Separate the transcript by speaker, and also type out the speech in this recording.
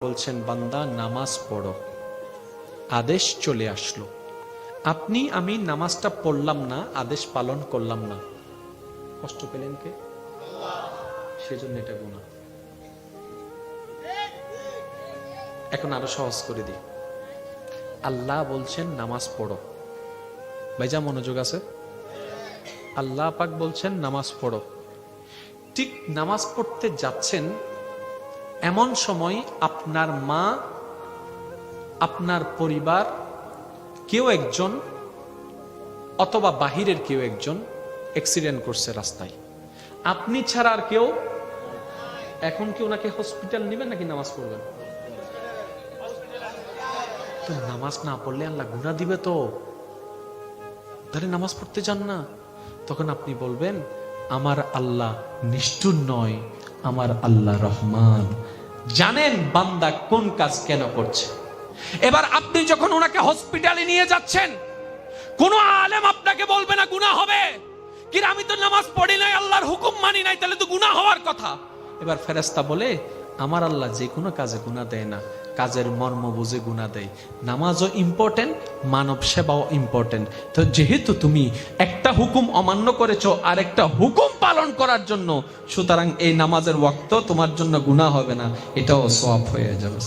Speaker 1: বলছেন, বান্দা, নামাজ পড়ো। আদেশ চলে আসলো। আপনি, আমি নামাজটা পড়লাম না, আদেশ পালন করলাম না। কষ্ট পেলেন কে? সেজন্য এটা গুণা এখন আরও সহজ করে দিই। আল্লাহ বলছেন, নামাজ পড়ো। ভাইজা মনোযোগ আছে? আল্লাহ পাক বলছেন, নামাজ পড়ো। ঠিক নামাজ পড়তে যাচ্ছেন, এমন সময় আপনার মা, আপনার পরিবার, কেউ একজন, অথবা বাহিরের কেউ একজন অ্যাক্সিডেন্ট করছে রাস্তায়। আপনি ছাড়া আর কেউ? এখন কি ওনাকে হসপিটাল নেবেন নাকি নামাজ পড়বেন? তো নামাজ না পড়লে আল্লাহ গুণা দিবে তো। তাহলে নামাজ পড়তে যান না। তখন আপনি বলবেন আমার আল্লাহ নিষ্ঠুর নয়, আমার আল্লাহ রহমান। জানেন বান্দা কোন কাজ কেন করছে? এবার আপনি যখন ওনাকে হসপিটালে নিয়ে যাচ্ছেন, কোন আলেম আপনাকে বলবে না, গুনাহ হবে। কি আমি তো নামাজ পড়ি নাই, আল্লাহর হুকুম মানি নাই, তাহলে তো গুনাহ হওয়ার কথা। এবার ফেরেস্তা বলে, আমার আল্লাহ যে কোনো কাজে গুনাহ দেয় না কাজের মর্ম বুঝে গুণা দেয়। নামাজও ইম্পর্টেন্ট মানব সেবাও ইম্পর্টেন্ট তো যেহেতু তুমি একটা হুকুম অমান্য করেছ আর একটা হুকুম পালন করার জন্য, সুতরাং এই নামাজের ওয়াক্ত তোমার জন্য গুণা হবে না। এটাও সব হয়ে যাবে।